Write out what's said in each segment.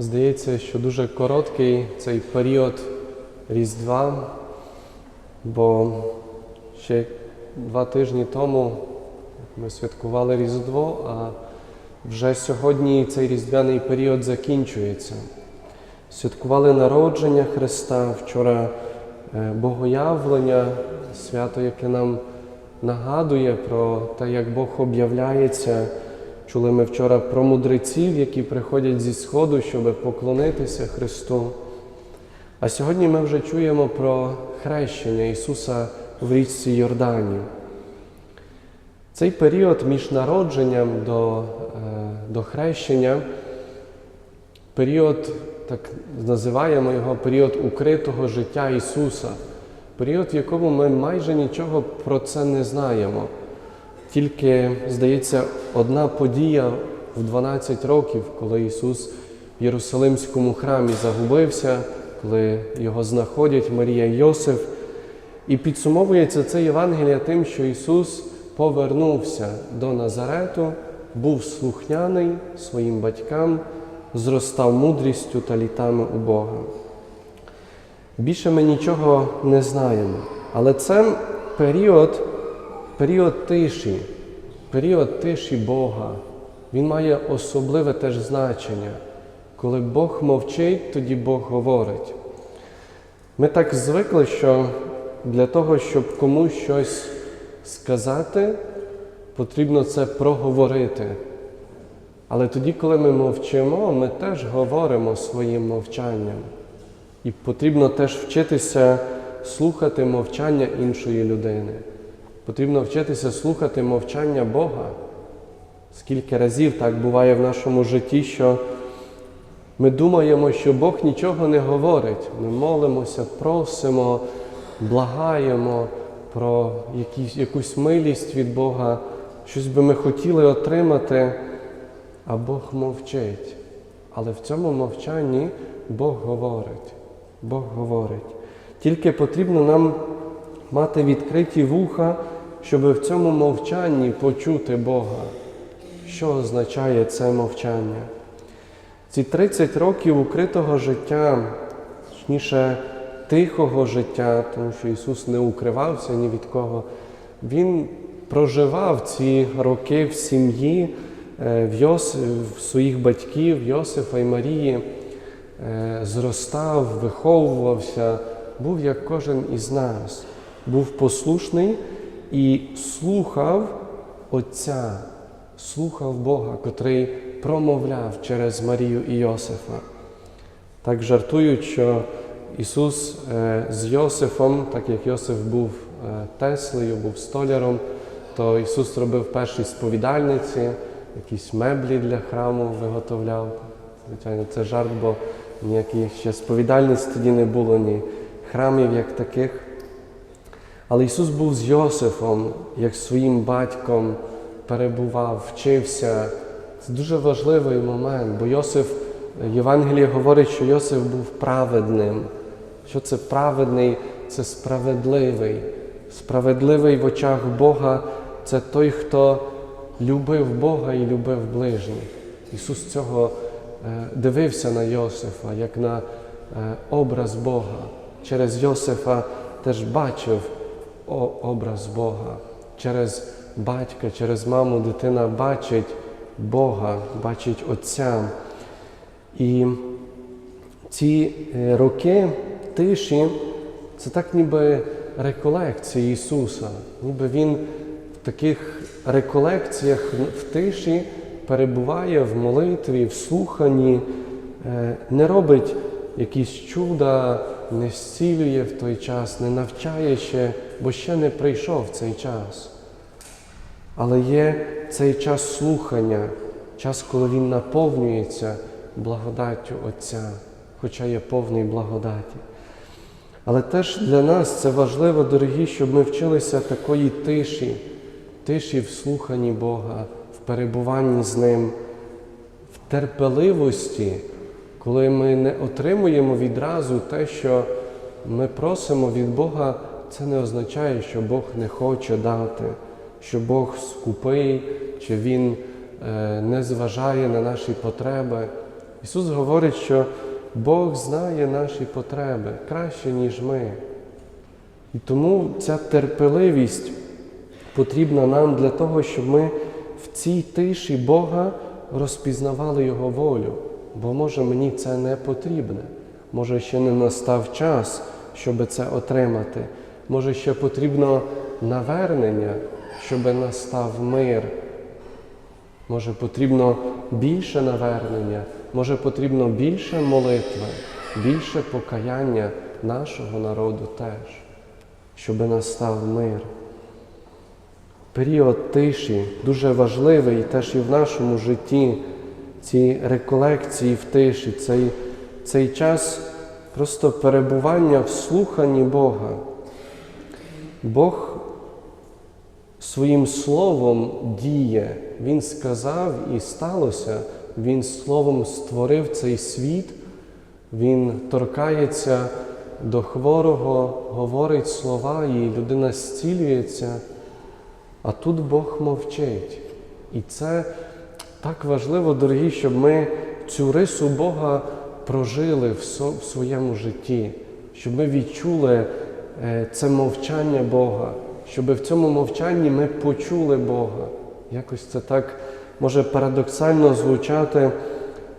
Здається, що дуже короткий цей період Різдва, бо ще два тижні тому ми святкували Різдво, а вже сьогодні цей різдвяний період закінчується. Святкували народження Христа, вчора е, Богоявлення, свято, яке нам нагадує про те, як Бог об'являється. Чули ми вчора про мудреців, які приходять зі Сходу, щоб поклонитися Христу. А сьогодні ми вже чуємо про хрещення Ісуса в річці Йордані. Цей період між народженням до, е, до хрещення, період, так називаємо його період укритого життя Ісуса, період, в якому ми майже нічого про це не знаємо. Тільки, здається, одна подія в 12 років, коли Ісус в Єрусалимському храмі загубився, коли його знаходять Марія і Йосиф. І підсумовується це Євангелія тим, що Ісус повернувся до Назарету, був слухняний своїм батькам, зростав мудрістю та літами у Бога. Більше ми нічого не знаємо. Але це період, період тиші, період тиші Бога. Він має особливе теж значення. Коли Бог мовчить, тоді Бог говорить. Ми так звикли, що для того, щоб комусь щось сказати, потрібно це проговорити. Але тоді, коли ми мовчимо, ми теж говоримо своїм мовчанням. І потрібно теж вчитися слухати мовчання іншої людини. Потрібно вчитися слухати мовчання Бога. Скільки разів так буває в нашому житті, що ми думаємо, що Бог нічого не говорить. Ми молимося, просимо, благаємо про якісь, якусь милість від Бога, щось би ми хотіли отримати, а Бог мовчить. Але в цьому мовчанні Бог говорить. Бог говорить. Тільки потрібно нам мати відкриті вуха, щоб в цьому мовчанні почути Бога. Що означає це мовчання? Ці 30 років укритого життя, точніше, тихого життя, тому що Ісус не укривався ні від кого, Він проживав ці роки в сім'ї е, в, Йос... своїх батьків, Йосифа і Марії, е, зростав, виховувався, був як кожен із нас, був послушний і слухав Отця, слухав Бога, котрий промовляв через Марію і Йосифа. Так жартують, що Ісус е, з Йосифом, так як Йосиф був е, Теслею, був столяром, то Ісус робив перші сповідальниці, якісь меблі для храму виготовляв. Звичайно, це жарт, бо ніяких ще сповідальниць тоді не було, ні храмів як таких. Але Ісус був з Йосифом, як своїм батьком перебував, вчився. Це дуже важливий момент, бо Йосиф, Євангеліє говорить, що Йосиф був праведним. Що це праведний? Це справедливий. Справедливий в очах Бога це той, хто любив Бога і любив ближніх. Ісус цього е, дивився на Йосифа, як на е, образ Бога. Через Йосифа теж бачив образ Бога. Через батька, через маму дитина бачить Бога, бачить Отця. І ці роки тиші це так ніби реколекції Ісуса, ніби Він в таких реколекціях в тиші перебуває в молитві, в слуханні, не робить якісь чуда, не зцілює в той час, не навчає ще, бо ще не прийшов цей час. Але є цей час слухання, час, коли він наповнюється благодаттю Отця, хоча є повний благодаті. Але теж для нас це важливо, дорогі, щоб ми вчилися такої тиші, тиші в слуханні Бога, в перебуванні з Ним, в терпеливості, коли ми не отримуємо відразу те, що ми просимо від Бога, це не означає, що Бог не хоче дати, що Бог скупий, чи Він е, не зважає на наші потреби. Ісус говорить, що Бог знає наші потреби краще, ніж ми. І тому ця терпеливість потрібна нам для того, щоб ми в цій тиші Бога розпізнавали Його волю. Бо може мені це не потрібне, може ще не настав час, щоб це отримати. Може ще потрібно навернення, щоб настав мир. Може потрібно більше навернення, може потрібно більше молитви, більше покаяння нашого народу теж, щоб настав мир. Період тиші дуже важливий теж і в нашому житті, ці реколекції в тиші, цей, цей час просто перебування в слуханні Бога. Бог своїм словом діє. Він сказав і сталося. Він словом створив цей світ, він торкається до хворого, говорить слова, і людина зцілюється. А тут Бог мовчить. І це так важливо, дорогі, щоб ми цю рису Бога прожили в своєму житті, щоб ми відчули це мовчання Бога, щоб в цьому мовчанні ми почули Бога. Якось це так може парадоксально звучати,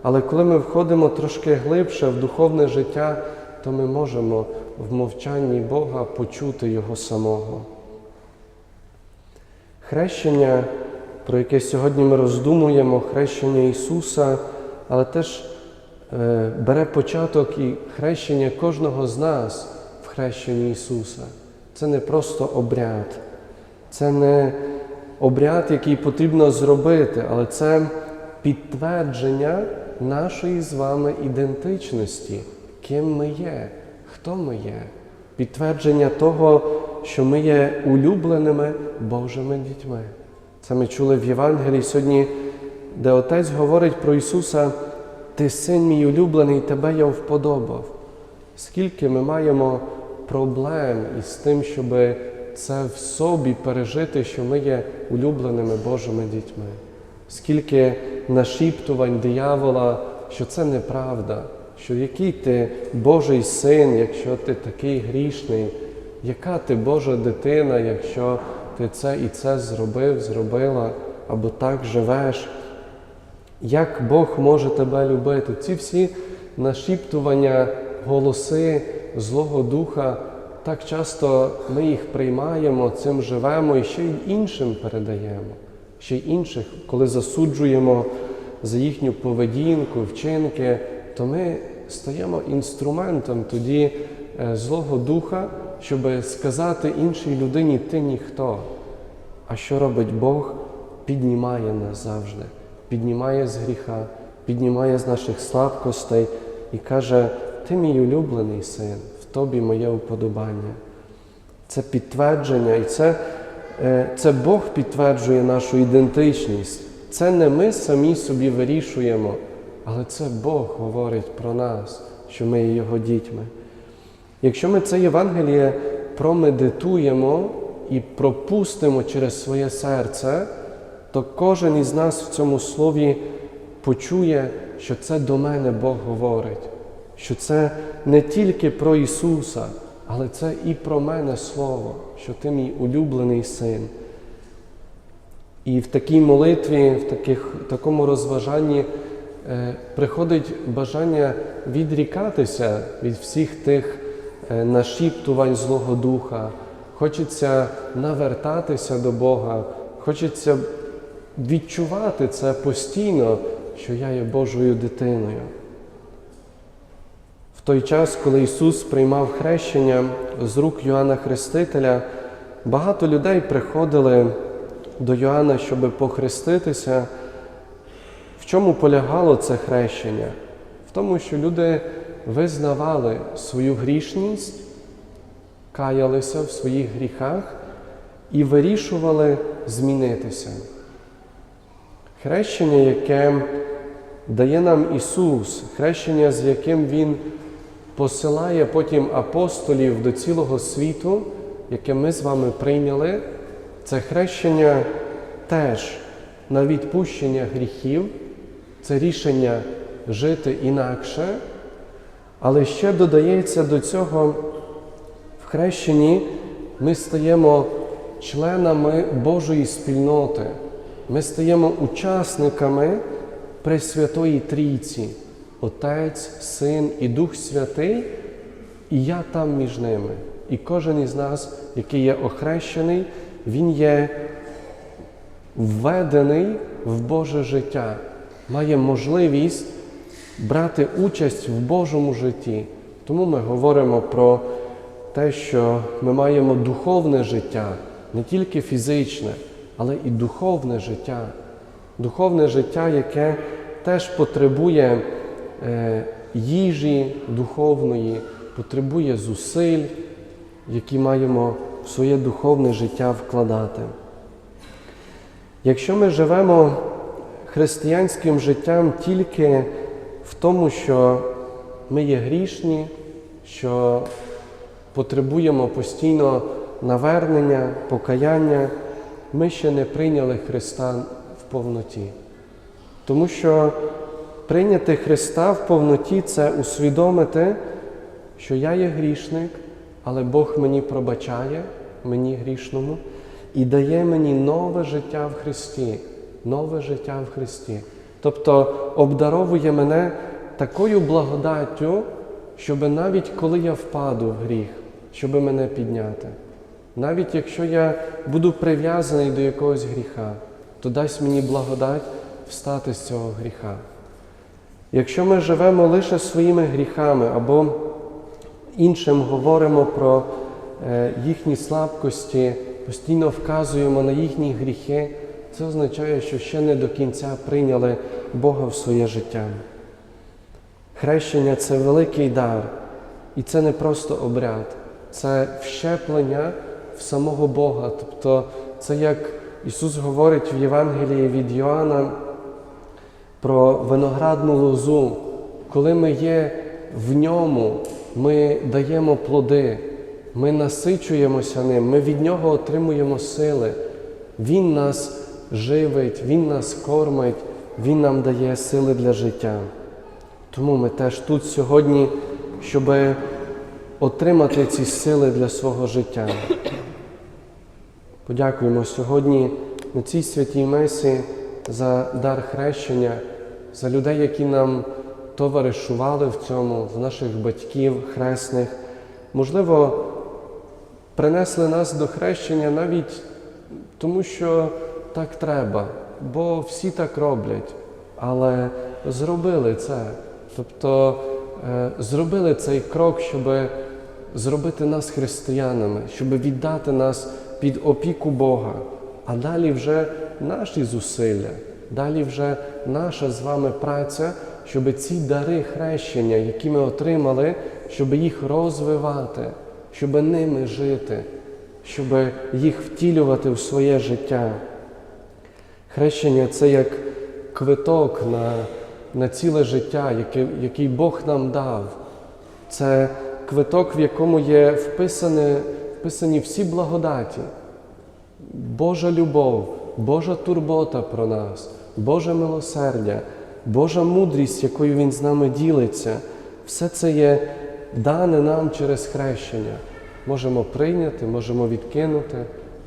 але коли ми входимо трошки глибше в духовне життя, то ми можемо в мовчанні Бога почути Його самого. Хрещення, про яке сьогодні ми роздумуємо, хрещення Ісуса, але теж е, бере початок і хрещення кожного з нас хрещенні Ісуса. Це не просто обряд, це не обряд, який потрібно зробити, але це підтвердження нашої з вами ідентичності, ким ми є, хто ми є, підтвердження того, що ми є улюбленими Божими дітьми. Це ми чули в Євангелії сьогодні, де Отець говорить про Ісуса, Ти син мій улюблений, тебе я вподобав. Скільки ми маємо проблем із тим, щоб це в собі пережити, що ми є улюбленими Божими дітьми. Скільки нашіптувань диявола, що це неправда, що який ти Божий син, якщо ти такий грішний, яка ти Божа дитина, якщо ти це і це зробив, зробила, або так живеш. Як Бог може тебе любити? Ці всі нашіптування, голоси Злого Духа, так часто ми їх приймаємо, цим живемо і ще й іншим передаємо, ще й інших, коли засуджуємо за їхню поведінку, вчинки, то ми стаємо інструментом тоді е, Злого Духа, щоб сказати іншій людині ти ніхто. А що робить Бог? Піднімає нас завжди, піднімає з гріха, піднімає з наших слабкостей і каже: Ти мій улюблений син, в тобі моє уподобання. Це підтвердження, і це, е, це Бог підтверджує нашу ідентичність. Це не ми самі собі вирішуємо, але це Бог говорить про нас, що ми є Його дітьми. Якщо ми це Євангеліє промедитуємо і пропустимо через своє серце, то кожен із нас в цьому слові почує, що це до мене Бог говорить, що це не тільки про Ісуса, але це і про мене Слово, що ти мій улюблений син. І в такій молитві, в таких, такому розважанні е, приходить бажання відрікатися від всіх тих е, нашіптувань Злого Духа. Хочеться навертатися до Бога, хочеться відчувати це постійно, що я є Божою дитиною. Той час, коли Ісус приймав хрещення з рук Йоанна Хрестителя, багато людей приходили до Йоанна, щоб похреститися. В чому полягало це хрещення? В тому, що люди визнавали свою грішність, каялися в своїх гріхах і вирішували змінитися. Хрещення, яке дає нам Ісус, хрещення, з яким Він посилає потім апостолів до цілого світу, яке ми з вами прийняли, це хрещення теж на відпущення гріхів, це рішення жити інакше, але ще додається до цього в хрещенні ми стаємо членами Божої спільноти, ми стаємо учасниками Пресвятої Трійці, Отець, Син і Дух Святий, і я там між ними. І кожен із нас, який є охрещений, він є введений в Боже життя, має можливість брати участь в Божому житті. Тому ми говоримо про те, що ми маємо духовне життя, не тільки фізичне, але і духовне життя. Духовне життя, яке теж потребує їжі духовної, потребує зусиль, які маємо в своє духовне життя вкладати. Якщо ми живемо християнським життям тільки в тому, що ми є грішні, що потребуємо постійно навернення, покаяння, ми ще не прийняли Христа в повноті. Тому що прийняти Христа в повноті це усвідомити, що я є грішник, але Бог мені пробачає, мені грішному, і дає мені нове життя в Христі, нове життя в Христі. Тобто обдаровує мене такою благодаттю, щоб навіть коли я впаду в гріх, щоб мене підняти. Навіть якщо я буду прив'язаний до якогось гріха, то дасть мені благодать встати з цього гріха. Якщо ми живемо лише своїми гріхами або іншим говоримо про е, їхні слабкості, постійно вказуємо на їхні гріхи, це означає, що ще не до кінця прийняли Бога в своє життя. Хрещення це великий дар, і це не просто обряд, це вщеплення в самого Бога. Тобто це як Ісус говорить в Євангелії від Йоанна про виноградну лозу. Коли ми є в ньому, ми даємо плоди, ми насичуємося ним, ми від нього отримуємо сили. Він нас живить, Він нас кормить, Він нам дає сили для життя. Тому ми теж тут сьогодні, щоб отримати ці сили для свого життя. Подякуємо сьогодні на цій святій Месі за дар хрещення, за людей, які нам товаришували в цьому, за наших батьків, хресних. Можливо, принесли нас до хрещення навіть тому, що так треба, бо всі так роблять, але зробили це. Тобто е, зробили цей крок, щоб зробити нас християнами, щоб віддати нас під опіку Бога. А далі вже наші зусилля, далі вже наша з вами праця, щоб ці дари хрещення, які ми отримали, щоб їх розвивати, щоб ними жити, щоб їх втілювати в своє життя. Хрещення це як квиток на, на ціле життя, який, який Бог нам дав. Це квиток, в якому є вписані, вписані всі благодаті. Божа любов, Божа турбота про нас, Боже милосердя, Божа мудрість, якою Він з нами ділиться, все це є дане нам через хрещення. Можемо прийняти, можемо відкинути,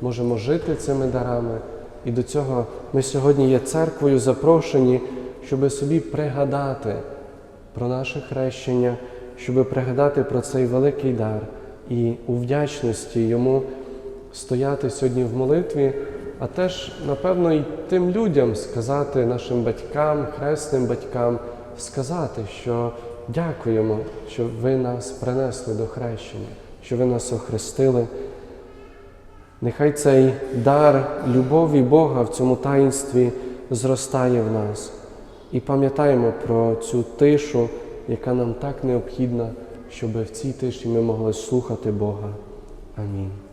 можемо жити цими дарами. І до цього ми сьогодні є церквою запрошені, щоб собі пригадати про наше хрещення, щоб пригадати про цей великий дар і у вдячності йому стояти сьогодні в молитві, а теж, напевно, і тим людям сказати, нашим батькам, хресним батькам, сказати, що дякуємо, що ви нас принесли до хрещення, що ви нас охрестили. Нехай цей дар любові Бога в цьому таїнстві зростає в нас. І пам'ятаємо про цю тишу, яка нам так необхідна, щоб в цій тиші ми могли слухати Бога. Амінь.